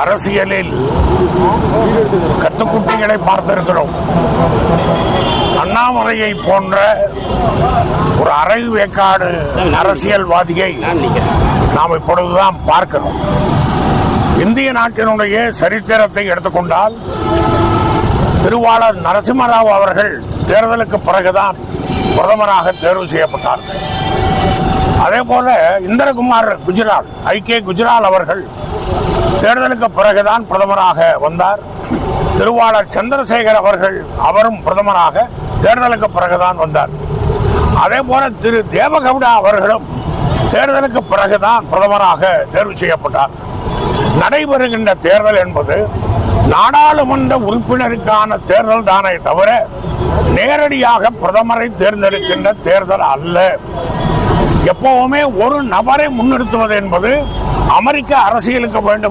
அரசியலில் கத்துக்குட்டிகளை பார்த்திருக்கிறோம். அண்ணாமலையை போன்ற ஒரு அரை வேக்காடு அரசியல்வாதியை நாம் இப்பொழுதுதான் பார்க்கிறோம். இந்திய நாட்டினுடைய சரித்திரத்தை எடுத்துக்கொண்டால் திருவாளர் நரசிம்மராவ் அவர்கள் தேர்தலுக்கு பிறகுதான் பிரதமராக தேர்வு செய்யப்பட்டார்கள். அதே போல இந்திரகுமார் குஜரால் ஐக்கிய குஜரால் அவர்கள் தேர்தலுக்கு பிறகுதான் பிரதமராக வந்தார். திருவாளர் சந்திரசேகர் அவர்கள் அவரும் பிரதமராக தேர்தலுக்கு பிறகுதான் வந்தார். அதே போல திரு தேவகவுடா அவர்களும் தேர்தலுக்கு பிறகுதான் பிரதமராக தேர்வு செய்யப்பட்டார். நடைபெறுகின்ற தேர்தல் என்பது நாடாளுமன்ற உறுப்பினருக்கான தேர்தல் தானே தவிர நேரடியாக பிரதமரை தேர்ந்தெடுக்கின்ற தேர்தல் அல்ல. எப்பவுமே ஒரு நபரை முன்னிறுத்துவது என்பது அமெரிக்க அரசியலுக்கு வேண்டும்